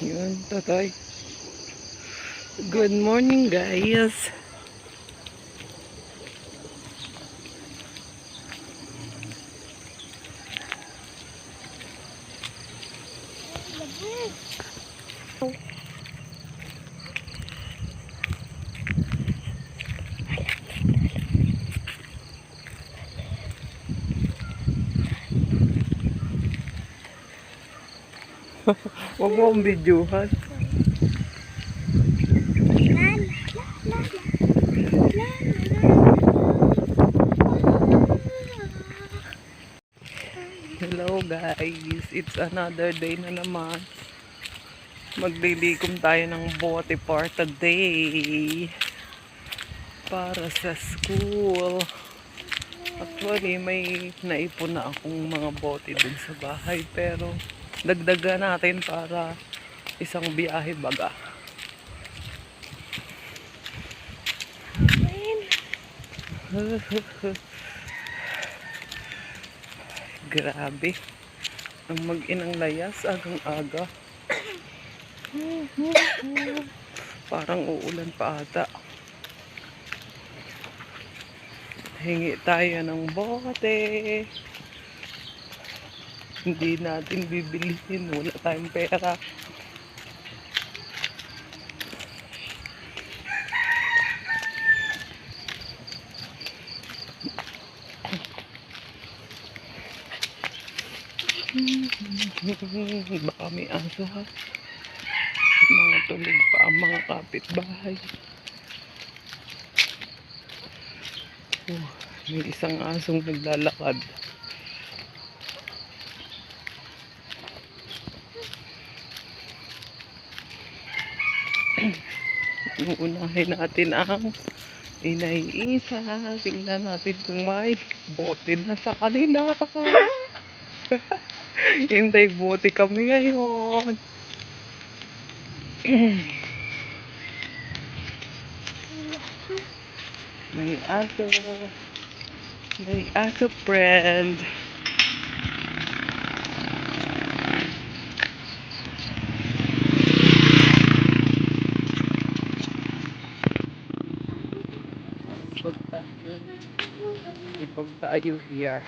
Yun. Good morning, guys. Mo akong videohan. Hello guys, it's another day na naman. Maglilikom tayo ng bote for today. Para sa school. Actually, may naipon na akong mga bote dun sa bahay. Pero, dagdagan natin para isang biyahe baga. Grabe. Ang mag-inang layas, agang-aga. Parang uulan pa ata. Hingi tayo ng bote. Hindi natin bibilihin. Wala tayong pera. Baka may aso ha. Mga tulog pa ang mga kapitbahay. Oh, may isang asong naglalakad. Uunahin natin ang inay isa. Tingnan natin kung may bote na sa kanila. Hintay bote kami ngayon. May aso. May aso friend. Ipag tayo. Here.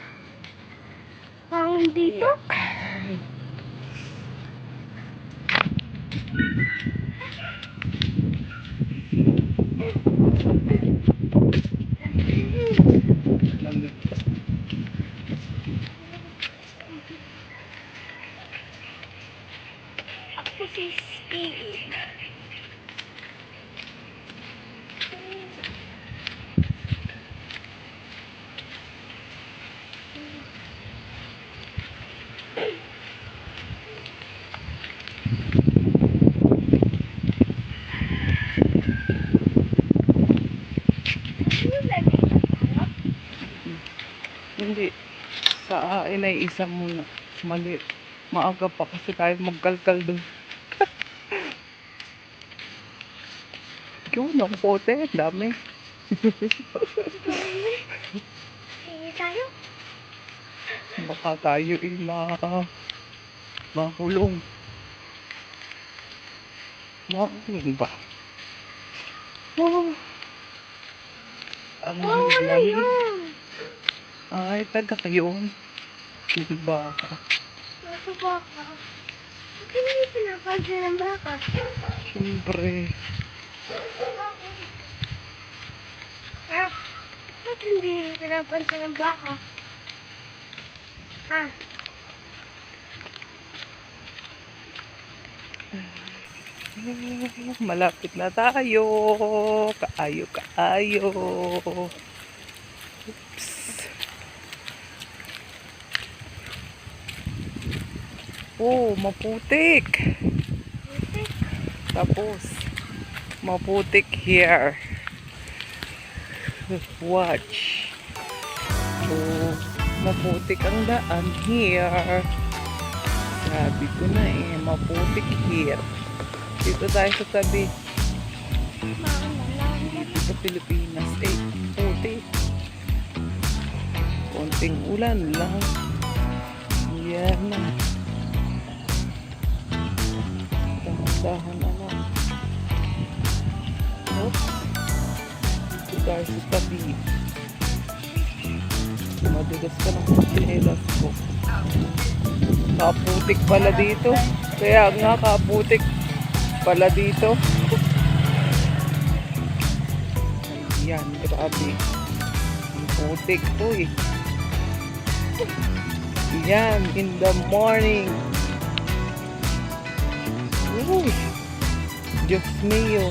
Ang dito? Ako si Steve. Ano lagi? Hindi. Sa akin ay isa muna. Mali. Maaga pa kasi tayo magkalkal doon. Yun, ang pote. Dami. Tayo. Baka tayo ila mahulong. Mahulong ba? Oh. Ang Oh, ano yun? Ay, taga yun. Diba? Nasa baka. Bakit hindi pinapansin ng baka? Siyempre. Ah, ba't hindi pinapansin ng baka? Ah, Malapit na tayo. Kaayo, kaayo. Oops. Oh, maputik. butik. Tapos, maputik here. Watch. Oh, maputik ang daan here. Sabi ko na eh, maputik here. Dito tayo sa tabi. Dito sa Pilipinas. Eh, putik. Konting ulan lang. Yan na. Dahan ano. Oops. Dito tayo sa tabi. Madugas ka ng chinelas ko. Kaputik pala dito. Kaya nga kaputik pala dito. Ayan, grabe. Ang putik to eh. Yan, in the morning. Uy, Diyos mio.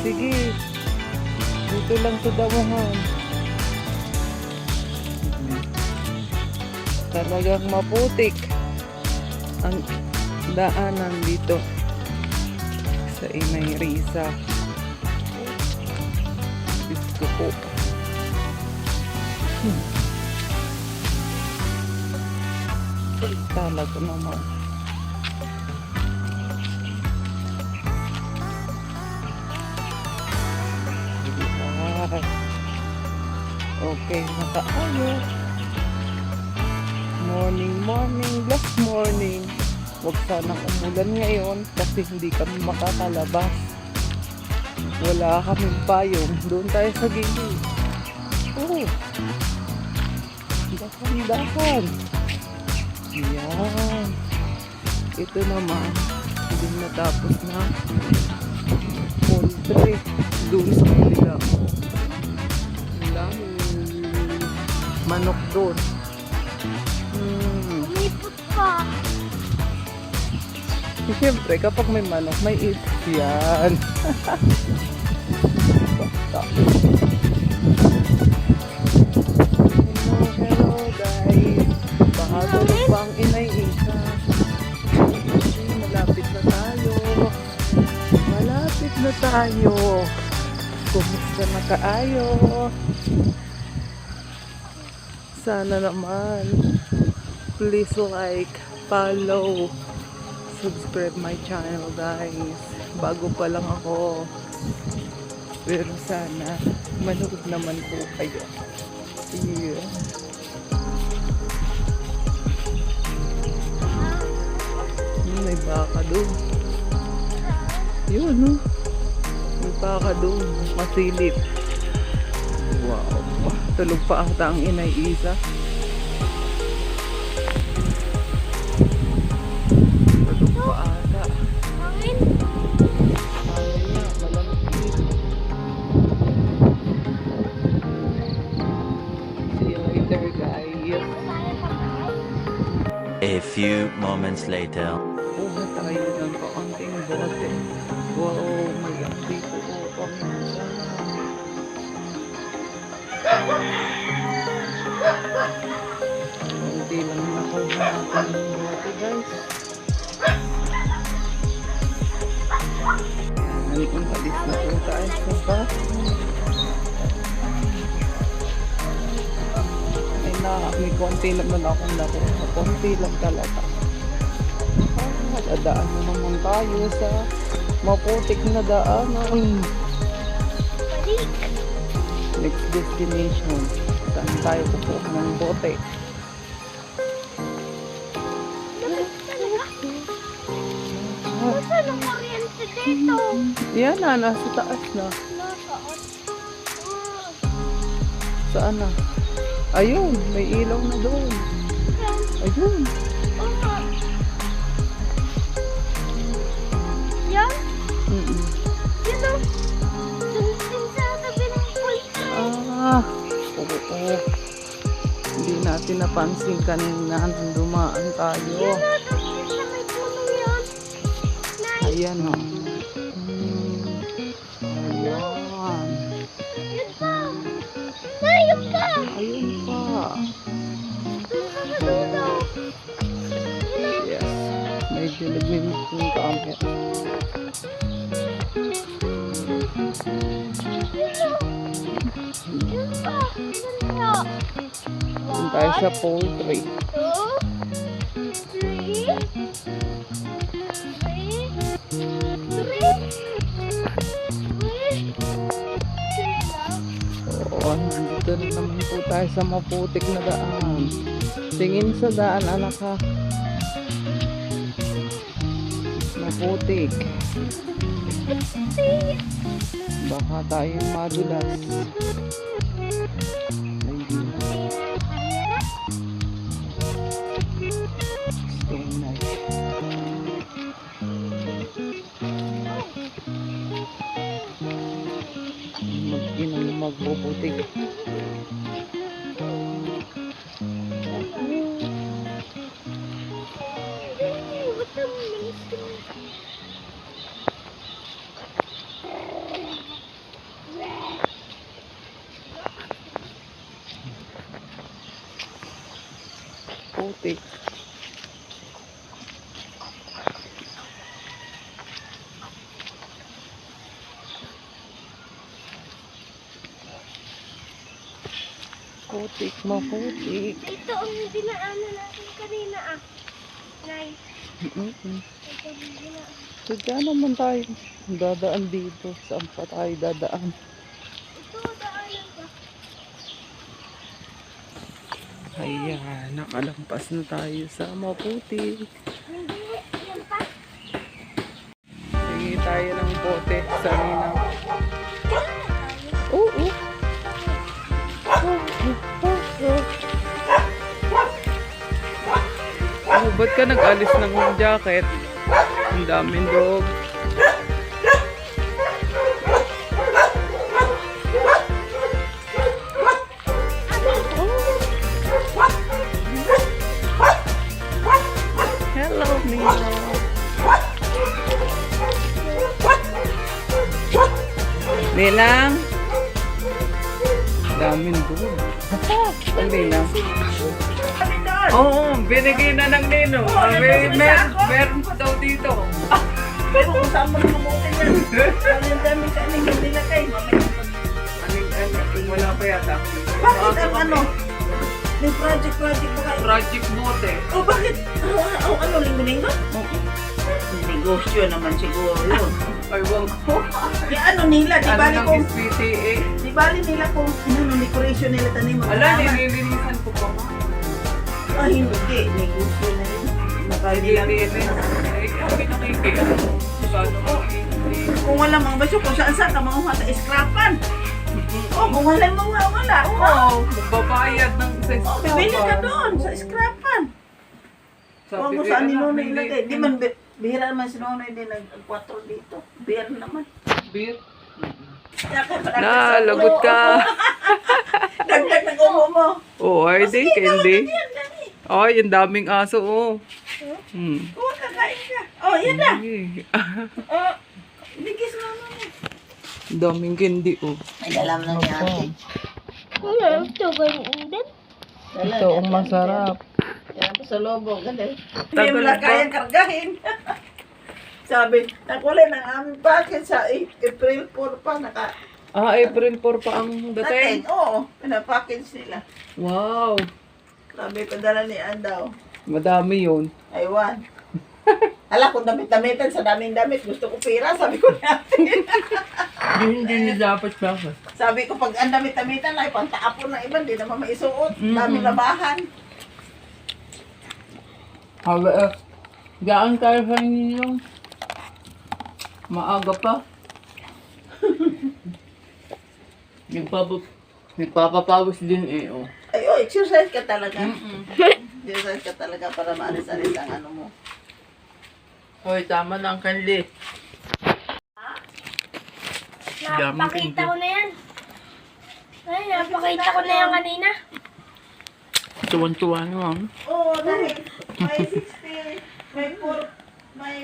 Sige, dito lang sa damuhan. Talagang maputik ang daanan dito sa Inay Risa. Ko po. Talaga naman. Okay, nakaayo. Morning, morning, last morning. Huwag sanang umulan ngayon kasi hindi kami makakalabas. Wala kaming payong. Doon tayo sa gilid. Oh. Dahan-dahan. Yan. Ito naman, hindi natapos na poultry doon sa manok doon. Hmm. Umipot pa. Siyempre, kapag may manok, may is yan. Basta. Hello, hello guys. Baka tulog pa ang inay isa. Kasi malapit na tayo. Malapit na tayo. Kumusta na kaayo? Sana naman. Please like, follow, subscribe my channel guys. Bago pa lang ako. Pero sana manood naman po kayo. Yeah. Hmm, may baka doon. Yun, no? May baka doon. Masilip. Wow. Tulog pa ata ang inay isa. Tulog pa ata. Hangin. Mamaya, malamig. See you later, guys. A few moments later. Kuha tayo ng kaunting bote. Wow, Kunti lang nakuha natin ng bote, guys. Yan, umalis na po tayo sa bahay. Ay na, may konti naman akong nakuha. Konti lang talaga. Ah, dadaan na naman tayo sa maputik na daanan. Balik. Next destination. Saan tayo kukuha ng bote? Ang kuryente dito? yan na, nasa taas na. Ah, Saan na? Ayun, may ilaw na doon. Ayun. Ah, oo. Hindi natin napansin kanina nung dumaan tayo. Yan o. Dun Tayo sa poultry. two, three, three, three, Oo, nandito na naman po tayo sa maputik na daan. Tingin sa daan, anak ha. Maputik. Baka tayo madulas. mabuti. Putik, maputik. Ito ang dinaanan natin kanina ah. Nay, Mm-mm. ito ang dinaanan. Sadya naman tayo dadaan dito. Saan pa tayo dadaan? Ito, daanan ba? Ayan, nakalampas na tayo sa maputik. Hindi, yan pa. Hingi tayo ng bote sa Minang. Oh, ba't ka nag-alis ng jacket? Ang daming dog. Ninang. Daming doon. Ang ninang. Oo, binigay na ng nino. May, mer meron pa daw dito. Pero kung saan mo nakamutin yan. Ano yung dami ka aning hindi na kayo. Wala pa yata. Bakit ang ano? May project-project pa kayo. Project bote. Oh, bakit? Oh, oh, ano, linggo-linggo? Negosyo naman siguro yun. Ay, wag ko. Di ano nila, di Ano bali ng kung, SPTA? di bali nila kung ano, decoration nila tanim mo. Ala, nililinisan ko pa nga. Ah, hindi. Negosyo na yun. Nakalilang. Nililinis. Ay, ang pinakikita ko. Paano ko Kung wala mga basyo, kung saan saan ka mga sa scrapan. Oh, kung wala mga wala. Oh, Oo, magbabayad ng sa oh bibili ka doon sa scrapan. Huwag mo saan ni Nonoy ilagay. Di man, bi- bihira naman si Nonoy din nag-4 dito. Bihira naman. Beer. Na, Na, lagot ka. Dagdag ng umo mo. Oh, ay di, candy. Yan, dali. Ay, ang daming aso, oh. Hmm. Huwag kakain ka. Oh, yan na. Oh, bigis mo mo. Ang daming candy, oh. Ay, dalam na ni ate. Ano, ito ganyan din? Ito ang masarap. Yan po sa lobo, ganun. Hindi Tagal mo lang pa. kayang kargahin. Sabi, nakulay ng aming packet sa April 4 pa. Naka, Ah, April 4 pa ang natin. dating. Oo, pinapackage nila. Wow. Sabi, padala ni Andaw. Madami yun. Aywan. Hala, kung damit-damitan sa daming damit, gusto ko pira, sabi ko natin. Hindi niya dapat bakit. sabi ko, pag ang damit-damitan, ay pantaapon ng iba, hindi naman maisuot. Mm-mm. Daming labahan. Haga eh. Gaan tayo sa inyo. Maaga pa. Nagpapap Nagpapapawis din eh, oh. Ay, oh, exercise ka talaga. Mm-mm. Exercise ka talaga para maalis-alis ang ano mo. Hoy, tama na ang kanli. Daming Napakita ko na yan. Ay, napakita ko na yan kanina. Tuwan-tuwa naman. Oo, dahil may 60, may 4, may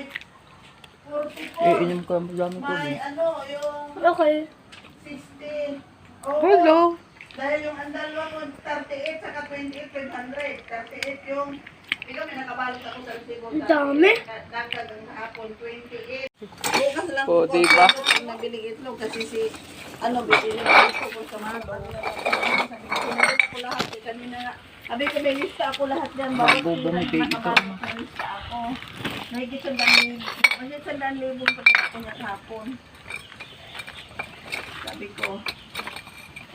44, Eh, inyong ka madami ko may ano, yung Okay. 60. Oo, Hello. Dahil yung ang dalawa ko, 38 saka 28, 500. 38 yung, ikaw may nakabalot ako sa resibo. Ang dami. Dagdag ang hapon, 28. Bukas lang O, ko diba? pag nabiling itlog kasi si, ano, bibili ko ito kung sa mga Sabi ko, sinunod ako lahat. Eh, kanina nga, sabi ko, may lista ako lahat sila big nakabalot na lista ako. Mahigit sa dami, mahigit sa pa rin ako niya hapon. Sabi ko,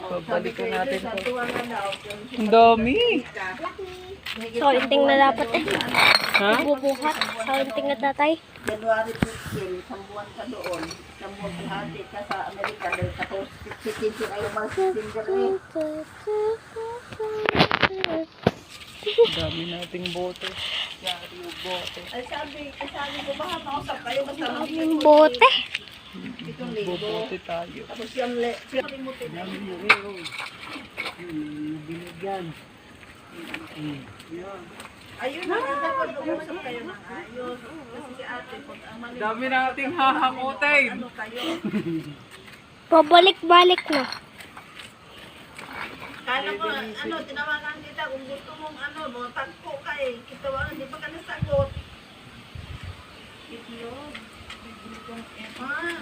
Babalikan natin Sa to. tuwa na daw. Ang dami. Solinting na dapat eh. Ha? Bubuhat. Solinting na tatay. January 15, isang buwan ka doon. Isang buwan ka hati ka sa Amerika dahil tapos 15 kayo mag-singer eh. Ang dami nating bote. Yari yung bote. Ay sabi, ay sabi ko baka mausap kayo basta Yung bote. Itong linggo. Bobote tayo. Tapos yung le, kalimutin na. Ayun na, dapat mag-usap kayo ng ayos. Kasi si ate, pag ang mali, Dami nating hahakotin. ano kayo? Pabalik-balik na. Kala ko, ano, tinawagan kita kung gusto mong ano, mo, tagpo ka eh. Kitawagan, di ba ka nasagot? Idiot. Ah,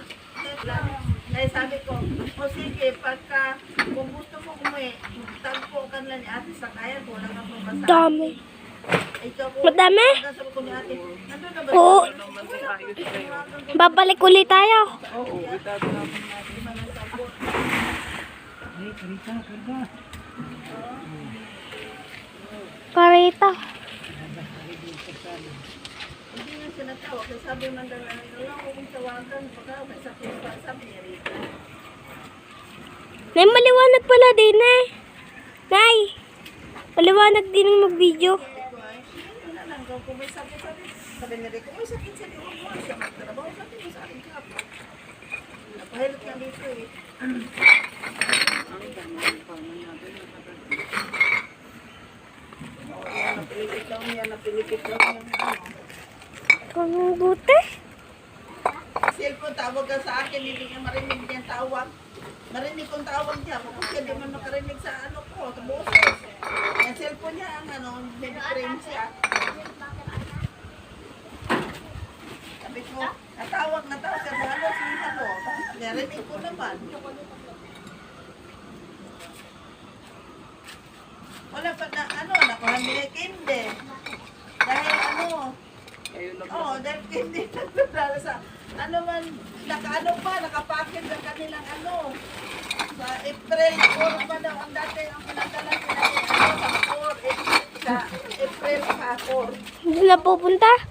Ay, sabi ko, o sige, pagka, kung gusto mo umuwi, tagpo ka na ni ate sa kaya ko, wala ka pong basa. Dami. Ikaw po, Madami? sabi ko ni ate, nandun na ba? Oo. Babalik ulit tayo. Oo, itatanapin natin. Karita. Hindi nga siya natawag. Kasi sabi man daw, ano, wala ko kung tawagan. Baka may sakit pa. Niya rito. Nay, maliwanag pala din eh. Nay, maliwanag din ang mag-video. Wala lang. Kung kung may sakit, sabi. Sabi niya rito, may sakit siya. Di ko mo siya magtrabaho. Sabi niya sa akin ka. Napahilot ka dito eh. Ang dami ng pama natin. Oo, yan, napilipit lang yan. Napilipit lang yan. Ang bote. Cellphone, tawag ka sa akin, hindi niya marinig niya tawag. Marinig kong tawag niya, kasi hindi man makarinig sa ano ko, sa boses. Yung cellphone niya, ang ano, frame siya. Sabi ko, natawag, natawag ka, ano, si ano, narinig ko naman. Wala pa na, ano, nakuha nila kinde. Dahil ano, Kayo lang. Oo, dahil hindi nagdadala sa, ano man, nakaano pa, nakapakit ng kanilang ano, sa April 4 pa daw, ang dati ang pinadala ano, sa 4, eh, sa April pa 4. Hindi na pupunta.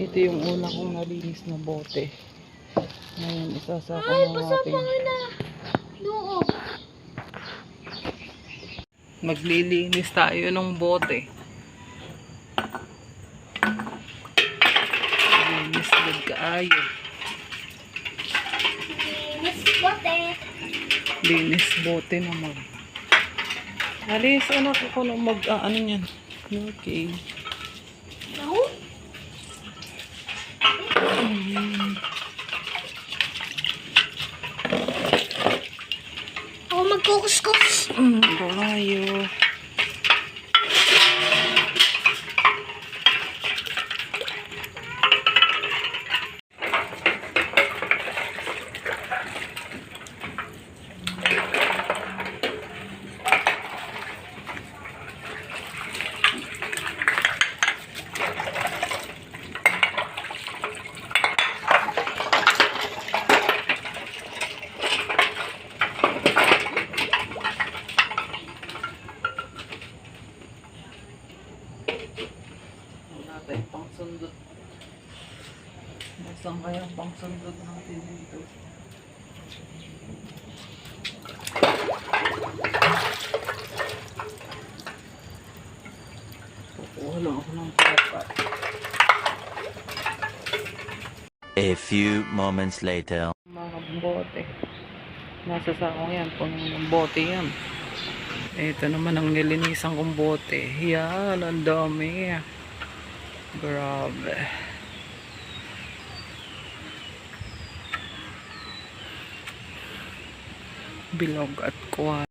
Ito yung una kong nalinis na bote. Ngayon, isasaka na natin. na. Doon. Maglilinis tayo ng bote. Linis agad kaayo. Miss bote. Linis bote naman. Alis, anak ako na mag, ah, ano yan? Okay. No? Ako magkukus-kus. Mm, kawayo. Wala tayong pangsundot. Nasaan kaya ang pangsundot natin dito? Lang ako ng papat. A few moments later. Mga bote. Nasa sakong yan. Pang bote yan. Ito naman ang nilinisang kong bote. Yan, ang dami. Grabe. Bilog at kuha.